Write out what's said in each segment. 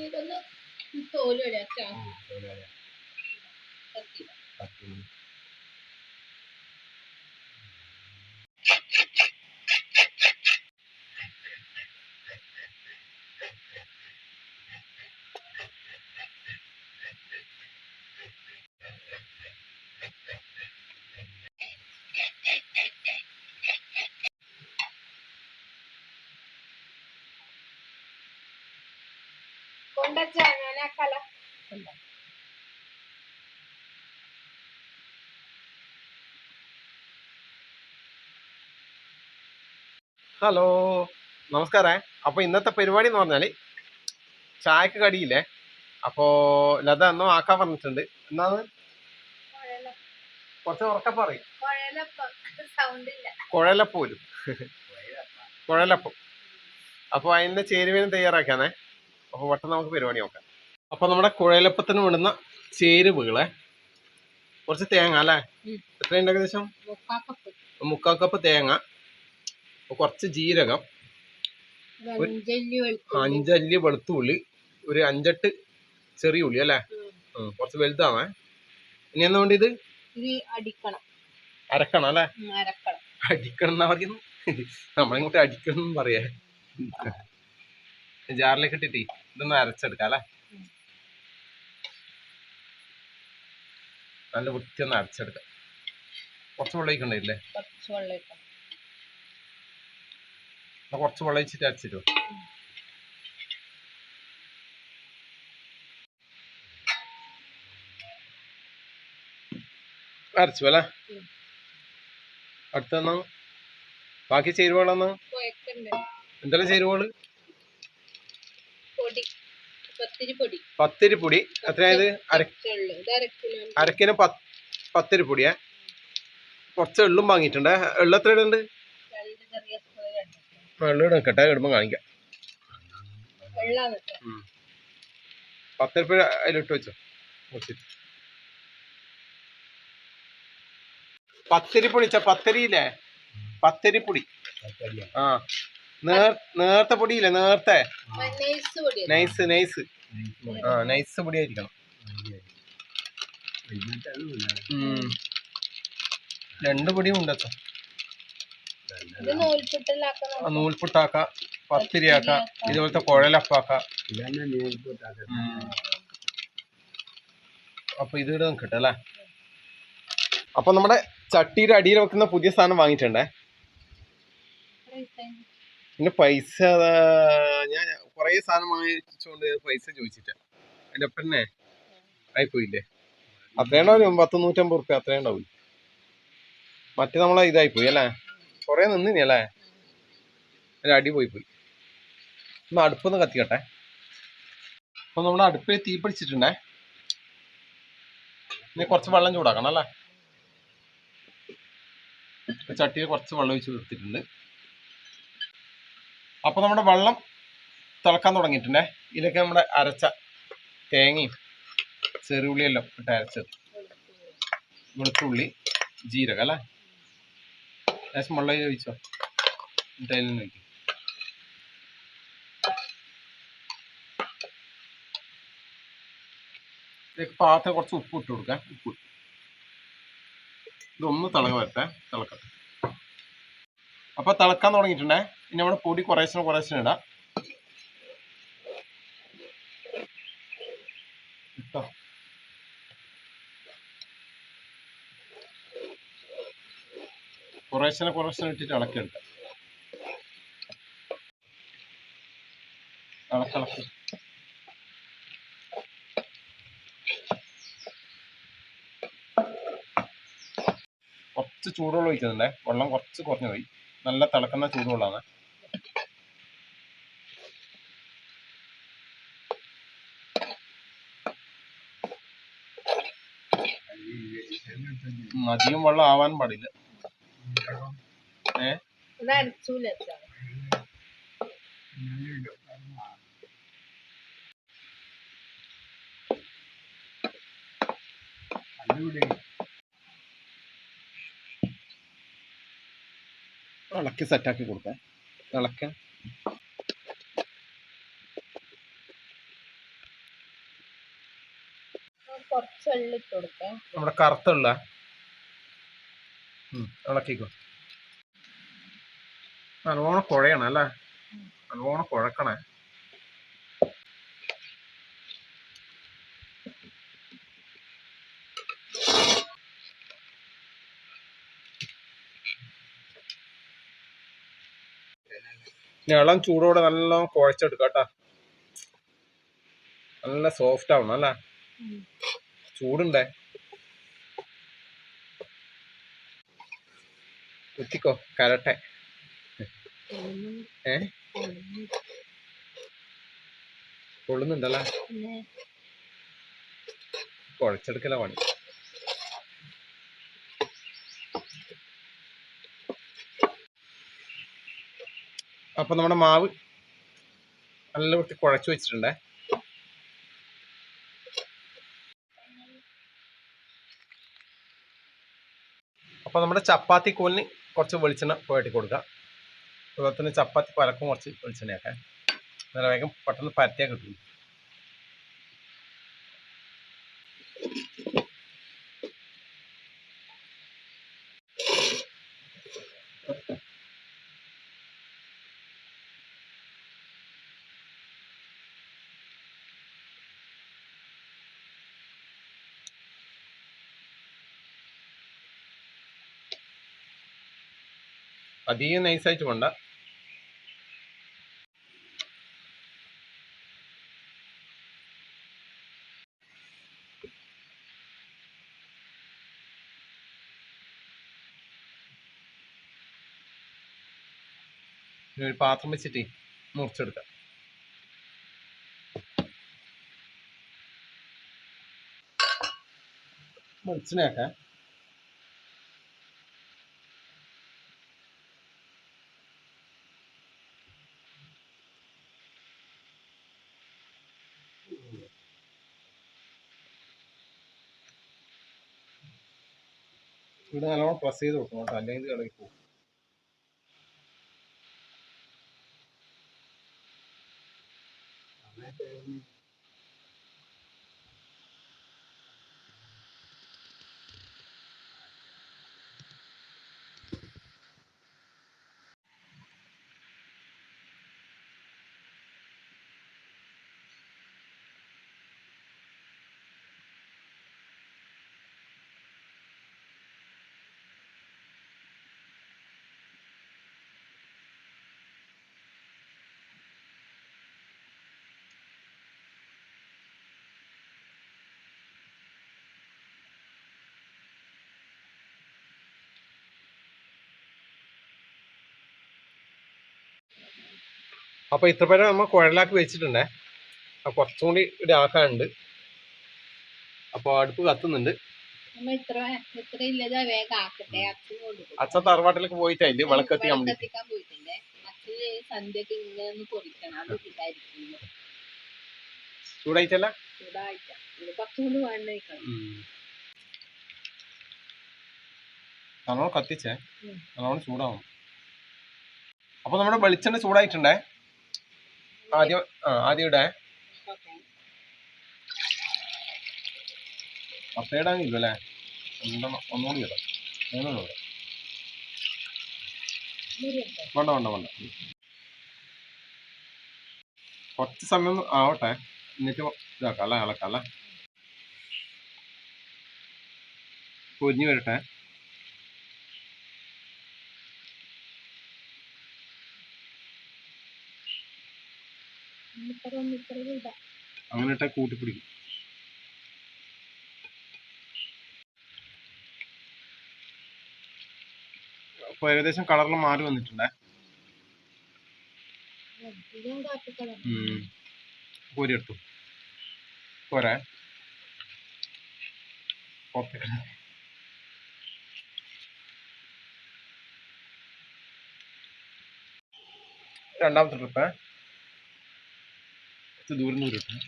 ആക്കിയിട്ട് ചെന്നങ്ങ് ആ കല ഹലോ നമസ്കാരം. അപ്പോൾ ഇന്നത്തെ പരിപാടി എന്ന് പറഞ്ഞാൽ ചായക്ക് കടിയില്ലേ? അപ്പോൾ ലത എന്നോ ആക്കാൻ പറഞ്ഞിട്ടുണ്ട്. എന്നാണ് കുറച്ച് ഉറക്കം പറയും. കുഴലപ്പം. സൗണ്ട് ഇല്ല കുഴലപ്പോലും കുഴലപ്പം. അപ്പോൾ അതിന്റെ ചേരുവേനും തയ്യാറാക്കാനേ അപ്പോൾ പെട്ടെന്ന് നമുക്ക് പരിപാടി നോക്കാം. അപ്പൊ നമ്മുടെ കുഴലപ്പത്തിന് വിടുന്ന ചേരുവകളെ കുറച്ച് തേങ്ങ അല്ലേ. എത്രയുണ്ട് ഏകദേശം? മുക്കാക്കപ്പ്. മുക്കാൽ കപ്പ് തേങ്ങ കുറച്ച് ജീരകം. അഞ്ചല്ലി വെളുത്തുള്ളി. ഒരു അഞ്ചെട്ട് ചെറിയ ഉള്ളി അല്ലേ? കുറച്ച് വലുതാവേ. ഇനി എന്നാ വേണ്ടി ഇത്? അരക്കണം അല്ലേ? അടിക്കണം എന്നാ പറയുന്നു? നമ്മളിങ്ങോട്ട് അടിക്കണം പറയാ. ജാറിലേക്ക് ഇട്ടിട്ട് ഇതൊന്ന് അരച്ചെടുക്കാം അല്ലേ? നല്ല വൃത്തി ഒന്ന് അരച്ചെടുക്കാം. കുറച്ച് വെള്ളം ഒഴിക്കണ്ടില്ലേ കുറച്ച് വെള്ളം കുറച്ച് വെള്ളം അരച്ചു അല്ലേ? അടുത്ത ബാക്കി ചേരുവകളെന്നാ? എന്തെല്ലാം ചേരുവകൾ? പൊടി. പത്തിരി പൊടി പത്തിരി പൊടി എത്രയായത് അരക്കിന് പത്ത് പത്തിരി പൊടിയാ കുറച്ച് എള്ളും വാങ്ങിയിട്ടുണ്ട്. എള്ള് എത്ര ഇടുന്നുണ്ട് ചെറിയ കെട്ടാ. ഇടുമ്പോ എള്ള് ഇടക്കട്ടെ ഇടുമ്പോൾ കാണിക്കാം പത്തിരിപ്പൊടി അതിലിട്ട് വെച്ചോ. കുറച്ചിട്ട് പത്തരിപ്പൊടി പത്തിരിയില്ലേ? പത്തിരിപൊടി ആ. നേർത്ത പൊടിയില്ലേ? നേർത്തെ. നൈസ് പൊടി നൈസ് നൈസ്. ആ നൈസ് പൊടി ആയിരിക്കണം ഉം. രണ്ട് പൊടിയും ഉണ്ടോ നൂൽപുട്ടാക്ക പത്തിരിയാക്ക ഇതുപോലത്തെ കുഴലപ്പാക്ക അപ്പൊ ഇത് ഇവിടെ കിട്ടും അല്ലേ? അപ്പൊ നമ്മുടെ ചട്ടിയുടെ അടിയിൽ വെക്കുന്ന പുതിയ സാധനം വാങ്ങിയിട്ടുണ്ടേ? പിന്നെ പൈസ ഞാൻ കുറേ സാധനം വാങ്ങിച്ചുകൊണ്ട് പൈസ ചോദിച്ചിട്ട്. എന്റെ അപ്പന്നെ ആയി ആയിപ്പോയില്ലേ? അത്രയും ഉണ്ടാവില്ല പത്ത് നൂറ്റമ്പത് റുപ്യ അത്രേ ഉണ്ടാവില്ല മറ്റേ നമ്മളെ ഇതായി പോയി അല്ലേ? കുറേ നിന്നിനി അല്ലേ? എന്റെ അടി പോയി പോയി ഒന്ന് അടുപ്പൊന്ന് കത്തിക്കട്ടെ. അപ്പൊ നമ്മുടെ അടുപ്പിൽ തീ പിടിച്ചിട്ടുണ്ടേ. ഇനി കുറച്ച് വെള്ളം ചൂടാക്കണം അല്ലേ? ചട്ടിയിൽ കുറച്ച് വെള്ളം ഒഴിച്ച് കൊടുത്തിട്ടുണ്ട്. അപ്പൊ നമ്മുടെ വെള്ളം തിളക്കാൻ തുടങ്ങിയിട്ടുണ്ടേ. ഇതിലൊക്കെ നമ്മുടെ അരച്ച തേങ്ങയും ചെറുള്ളിയെല്ലാം ഇട്ട് അരച്ചത്. വെളുത്തുള്ളി ജീരകം അല്ലേ? ലേശം വെള്ളം ചോദിച്ചോ എന്നിട്ട് അതിൽ നിന്ന് ഇതിലേക്ക് പാത്രം കുറച്ച് ഉപ്പ് ഇട്ട് കൊടുക്കാം. ഉപ്പ്. ഇതൊന്ന് തിളക വരട്ടെ. തിളക്കട്ടെ. അപ്പൊ തിളക്കാൻ തുടങ്ങിയിട്ടുണ്ടേ. ഇനി നമ്മൾ പൊടി കുറേശ്ശെ കുറേശ്ശെ ഇടാം. ഇട്ടോ. കുറേശ്ശെ കുറേശ്ശെ ഇട്ടിട്ട് ഇളക്കിളക്കി കുറച്ച് ചൂടുവെള്ളം ഒഴിക്കുന്നുണ്ടേ. വെള്ളം കുറച്ച് കുറഞ്ഞു പോയി. നല്ല തിളക്കുന്ന ചൂടുവെള്ളമാണ്. അധികം വെള്ളം ആവാൻ പാടില്ല. ഏ. ഇളക്കി സെറ്റാക്കി കൊടുക്കാം ഇളക്കാൻ കുറച്ച് വെള്ളം ഇട്ട് കൊടുക്കാം നമ്മുടെ കറുത്തുള്ള. ഇളക്കിക്കോ. നല്ലോണം കുഴയണം അല്ലേ? നല്ലോണം കുഴക്കണേ. ഇളം ചൂടോടെ നല്ലോണം കുഴച്ചെടുക്കാം കേട്ടാ. നല്ല സോഫ്റ്റ് ആവണം അല്ലേ. ചൂടുണ്ടേ. കുത്തിക്കോ കരട്ടെ. കൊള്ളുന്നുണ്ടല്ലേ. കുഴച്ചെടുക്കല പണി. അപ്പൊ നമ്മുടെ മാവ് നല്ല വൃത്തി കുഴച്ചു വെച്ചിട്ടുണ്ടേ. അപ്പൊ നമ്മുടെ ചപ്പാത്തി കൂലിന് കുറച്ച് വെളിച്ചെണ്ണ പുരട്ടി കൊടുക്കുക അതുപോലെ തന്നെ ചപ്പാത്തി പരക്കും കുറച്ച് വെളിച്ചെണ്ണയൊക്കെ. നല്ല വേഗം പെട്ടെന്ന് പരത്തിയാൽ കിട്ടും. അധികം നൈസായിട്ട് ഇനി ഒരു പാത്രം വെച്ചിട്ട് മുറിച്ചെടുക്കാം. വെളിച്ചെണ്ണയൊക്കെ ഇവിടെ നല്ലോണം പ്രസ് ചെയ്ത് കൊടുക്കണം കേട്ടോ. അല്ലെങ്കിൽ ഇത് ഇളകി പോകും അപ്പൊ ഇത്ര പേരെ നമ്മൾ കുഴലാക്കി വെച്ചിട്ടുണ്ടേ. അപ്പൊ കുറച്ചും കൂടി ഇതാക്കാനുണ്ട് അപ്പോൾ അടുപ്പ് കത്തുന്നുണ്ട്. അച്ഛൻ തറവാട്ടിലേക്ക് പോയിട്ടില്ല വിളക്കത്തി ചൂടായിട്ടല്ല? നല്ലോണം കത്തിച്ചേ. നമ്മൾ നല്ലോണം ചൂടാവും അപ്പൊ നമ്മുടെ വെളിച്ചെണ്ണ ചൂടായിട്ടുണ്ടേ? ആദ്യം ആ ആദ്യം ഇടേ പത്തേടാങ്ങില്ല അല്ലേ? രണ്ടെണ്ണം ഒന്നുകൂടി ഇടാം. മൂന്നെണ്ണം ഇടാം. വേണ്ട വേണ്ട വേണ്ട. കുറച്ച് സമയം ആവട്ടെ. എന്നിട്ട് ഇതാക്കാം അല്ലേ? ഇളക്കാം അല്ലേ? പൊരിഞ്ഞു വരട്ടെ. അങ്ങനെ ഇട്ടാൽ കൂട്ടിപ്പിടിക്കും. അപ്പൊ ഏകദേശം കളറിൽ മാറി വന്നിട്ടുണ്ടേ? കോരി എടുത്തു. രണ്ടാമത്തെ ട്രിപ്പേ. കുറച്ച് ദൂരം നിന്ന് കിട്ടും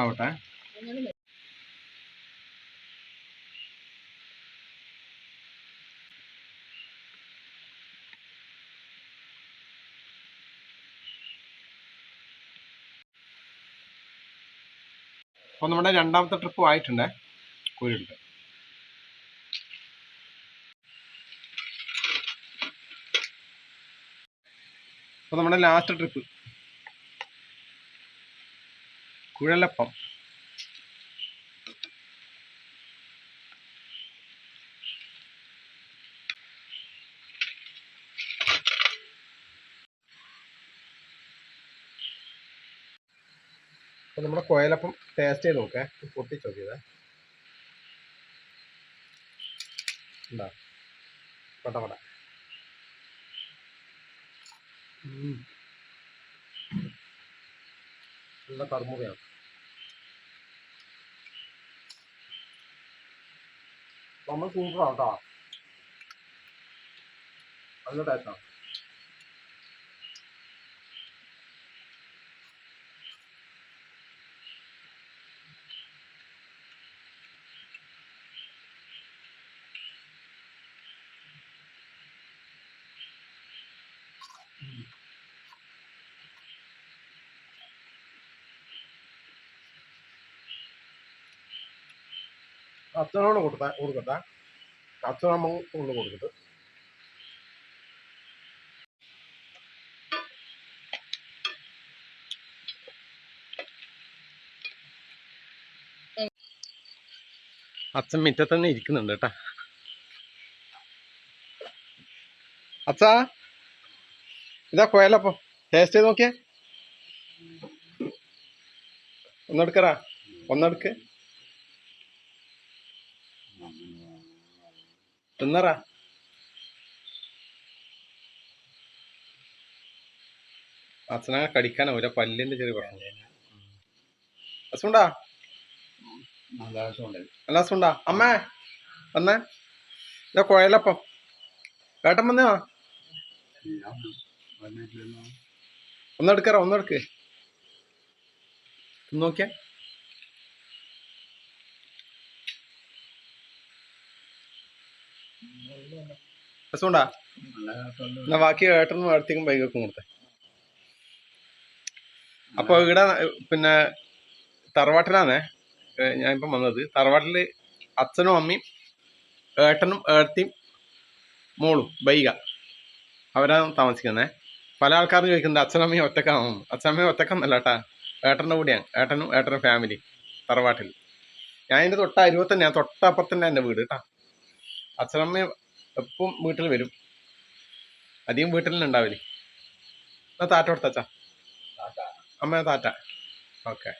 ആവട്ടെ. അപ്പോൾ നമ്മുടെ രണ്ടാമത്തെ ട്രിപ്പ് ആയിട്ടുണ്ടേ? കോരിയെടുത്ത് അപ്പോൾ നമ്മുടെ ലാസ്റ്റ് ട്രിപ്പ് കുഴലപ്പം. നമ്മുടെ കുഴലപ്പം ടേസ്റ്റ് ചെയ്ത് നോക്കേ. പൊട്ടിച്ച് നോക്കിയതേ. ഉണ്ടാ പട്ട പട ഉം. നല്ല കർമ്മയാണ് നമ്മൾ സൂപ്പറാണ് കേട്ടോ നല്ല ടേസ്റ്റാണ് അച്ഛനോട് കൊടുത്ത കൊടുക്കട്ടെ. അച്ഛനമ്മ കൊണ്ട് കൊടുക്കട്ടെ. അച്ഛൻ മിറ്റത്ത് തന്നെ ഇരിക്കുന്നുണ്ട് കേട്ടാ. അച്ഛാ ഇതാ കോയലപ്പം ടേസ്റ്റ് ചെയ്ത് നോക്കിയേ. ഒന്നെടുക്കറാ ഒന്നെടുക്ക്. തിന്നറാ അച്ഛനെ കടിക്കാനോ ഒരു പല്ലിന്റെ ചെറിയ പ്രശ്നം. അസുണ്ടാ? നല്ല അസുണ്ടാ? അമ്മേ വന്നേ. ഇതാ കുഴലപ്പം ഏട്ടൻ വന്നോ ഒന്നെടുക്കറ ഒന്നെടുക്ക്. നോക്കിയേ. രസമുണ്ടാ? എന്നാ ബാക്കി ഏട്ടനും ഏട്ടത്തേക്കും ബൈക്കൊക്കെ കൊടുത്തേ. അപ്പൊ ഇവിടെ പിന്നെ തറവാട്ടിലാണേ ഞാൻ ഞാനിപ്പം വന്നത്. തറവാട്ടിൽ അച്ഛനും അമ്മയും ഏട്ടനും ഏട്ടത്തിയും മോളും ബൈക. അവരാണ് താമസിക്കുന്നത് പല ആൾക്കാരും ചോദിക്കുന്നത് അച്ഛനമ്മയും ഒറ്റക്കാണോ അച്ഛനമ്മയും ഒറ്റക്കെന്നല്ല കേട്ടാ. ഏട്ടന്റെ കൂടെയാണ്. ഏട്ടനും ഏട്ടനും ഫാമിലി തറവാട്ടിൽ. ഞാൻ എന്റെ തൊട്ട അരുവത്ത് തൊട്ടപ്പുറത്തന്നെ തൊട്ടപ്പുറത്ത് തന്നെ എന്റെ വീട് കേട്ടാ. അച്ഛനമ്മയും എപ്പം വീട്ടിൽ വരും? അധികം വീട്ടിൽ ഉണ്ടാവില്ലേ? എന്നാ താറ്റ കൊടുത്തച്ചാ അമ്മ താറ്റ. ഓക്കെ.